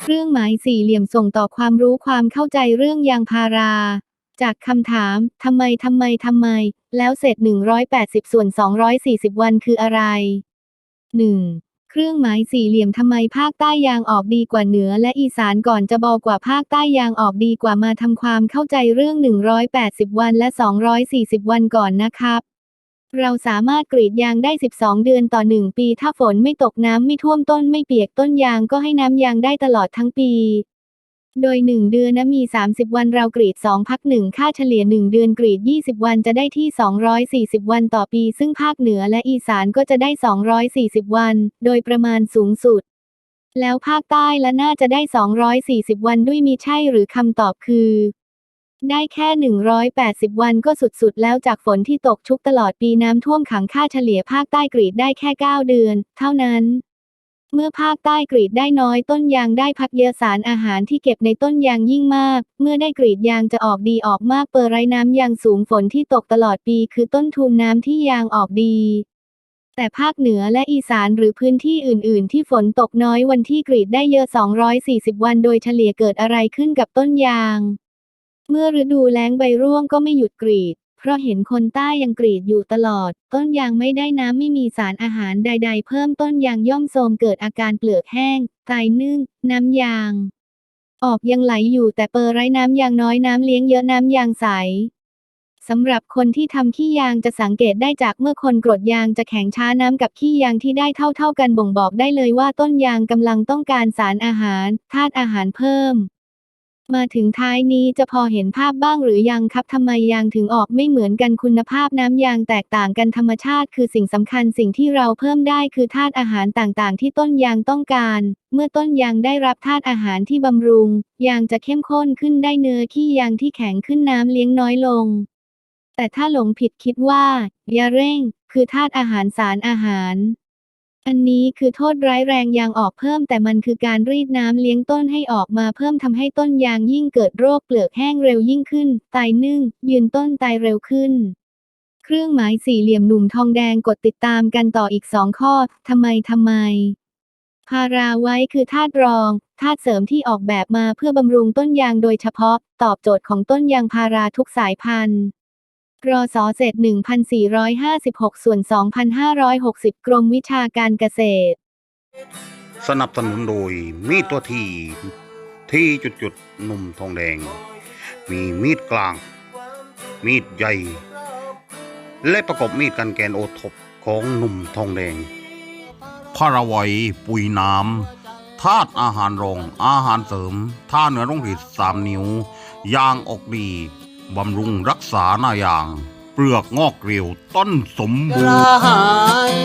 เครื่องหมายสี่เหลี่ยมส่งต่อความรู้ความเข้าใจเรื่องยางพารา จากคำถาม ทำไม ทำไม ทำไม แล้วเศษ180 ส่วน 240 วันคืออะไร 1. เครื่องหมายสี่เหลี่ยมทำไมภาคใต้ยางออกดีกว่าเหนือและอีสานก่อนจะบอกว่าภาคใต้ยางออกดีกว่ามาทำความเข้าใจเรื่อง 180 วันและ 240 วันก่อนนะครับ เราสามารถกรีดยางได้ 12 เดือนต่อ 1 ปี ถ้าฝนไม่ตกน้ำไม่ท่วมต้นไม่เปียกต้นยางก็ให้น้ำยางได้ตลอดทั้งปี โดย 1 เดือนนะมี 30 วันเรากรีด 2 พัก 1 ค่าเฉลี่ย 1 เดือนกรีด 20 วันจะได้ที่ 240 วันต่อปี ซึ่งภาคเหนือและอีสานก็จะได้ 240 วัน โดยประมาณสูงสุด แล้วภาคใต้ละน่าจะได้ 240 วันด้วยมีใช่หรือคำตอบคือ ได้แค่ 180 วันก็สุดๆ แล้วจากฝนที่ตกชุกตลอดปีน้ำท่วมขังค่าเฉลี่ยภาคใต้กรีดได้แค่ 9 เดือน เท่านั้น เมื่อภาคใต้กรีดได้น้อยต้นยางได้พักเยอะสารอาหารที่เก็บในต้นยางยิ่งมาก เมื่อได้กรีดยางจะออกดีออกมากเปอร์ไรน้ำยางสูงฝนที่ตกตลอดปีคือต้นทุนน้ำที่ยางออกดีแต่ภาคเหนือและอีสานหรือพื้นที่อื่น ๆ ที่ฝนตกน้อยวันที่กรีดได้เยอะ 240 วันโดยเฉลี่ยเกิดอะไรขึ้นกับต้นยาง เมื่อฤดูแล้งใบร่วงก็ไม่หยุดกรีด เพราะเห็นคนใต้ยังกรีดอยู่ตลอด ต้นยางไม่ได้น้ำไม่มีสารอาหารใด ๆ เพิ่มต้นยางย่อมโทรมเกิดอาการเปลือกแห้ง ตายนึ่ง น้ำยาง ออกยังไหลอยู่แต่เปอร์ไร้น้ำยางน้อยน้ำเลี้ยงเยอะน้ำยางใสสำหรับคนที่ทำขี้ยางจะสังเกตได้จากเมื่อคนกรดยางจะแข็งช้าน้ำกับขี้ยางที่ได้เท่าๆกันบ่งบอกได้เลยว่าต้นยางกำลังต้องการสารอาหารธาตุอาหารเพิ่ม มาถึงท้ายนี้จะพอเห็นภาพบ้างหรือยังครับทำไมยางถึงออกไม่เหมือนกันคุณภาพน้ำยางแตกต่างกันธรรมชาติ คือสิ่งสำคัญสิ่งที่เราเพิ่มได้คือธาตุอาหารต่างๆ ที่ต้นยางต้องการ เมื่อต้นยางได้รับธาตุอาหารที่บำรุง ยางจะเข้มข้นขึ้นได้เนื้อขี้ยางที่แข็งขึ้นน้ำเลี้ยงน้อยลง แต่ถ้าหลงผิดคิดว่า ยาเร่ง คือธาตุอาหารสารอาหาร อันนี้คือโทษร้ายแรงยางออกเพิ่ม แต่มันคือการรีดน้ำเลี้ยงต้นให้ออกมาเพิ่มทำให้ต้นยางยิ่งเกิดโรคเปลือกแห้งเร็วยิ่งขึ้น ตายนึ่ง ยืนต้นตายเร็วขึ้น เครื่องหมายสี่เหลี่ยมหนุ่มทองแดงกดติดตามกันต่ออีกสองข้อทำไมทำไม พาราไว้คือธาตุรองธาตุเสริมที่ออกแบบมาเพื่อบำรุงต้นยางโดยเฉพาะ ตอบโจทย์ของต้นยางพาราทุกสายพันธุ์ รอสอเศษ1456 ส่วน 2560 กรมวิชาการเกษตร สนับสนุนโดยมีดตัวทีที่จุดจุดๆหนุ่มทองแดง มีมีดกลาง มีดใหญ่ และประกบมีดกันแกนโอทบของหนุ่มทองแดงพาราไวยปุ๋ยน้ำธาตุอาหารรองอาหารเสริมท่าเนื้อร่องผิดสามนิ้วยางออกดี บำรุงรักษาหน้าอย่าง เปลือกงอกเรียวต้นสมบูรณ์